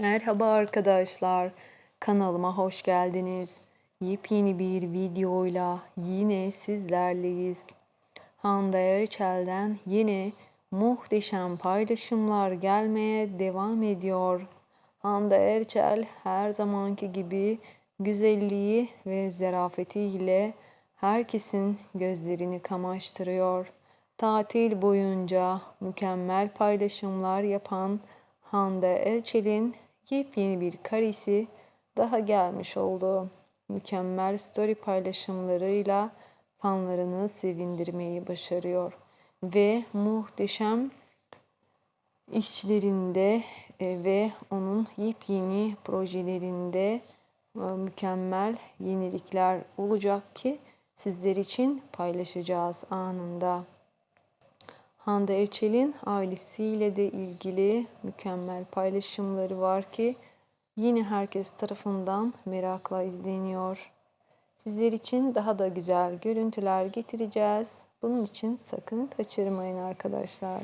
Merhaba arkadaşlar. Kanalıma hoş geldiniz. Yepyeni bir videoyla yine sizlerleyiz. Hande Erçel'den yine muhteşem paylaşımlar gelmeye devam ediyor. Hande Erçel her zamanki gibi güzelliği ve zarafetiyle herkesin gözlerini kamaştırıyor. Tatil boyunca mükemmel paylaşımlar yapan Hande Erçel'in yepyeni bir karesi daha gelmiş oldu. Mükemmel story paylaşımlarıyla fanlarını sevindirmeyi başarıyor. Ve muhteşem işlerinde e, ve onun yepyeni projelerinde e, mükemmel yenilikler olacak ki sizler için paylaşacağız anında. Hande Erçel'in ailesiyle de ilgili mükemmel paylaşımları var ki yine herkes tarafından merakla izleniyor. Sizler için daha da güzel görüntüler getireceğiz. Bunun için sakın kaçırmayın arkadaşlar.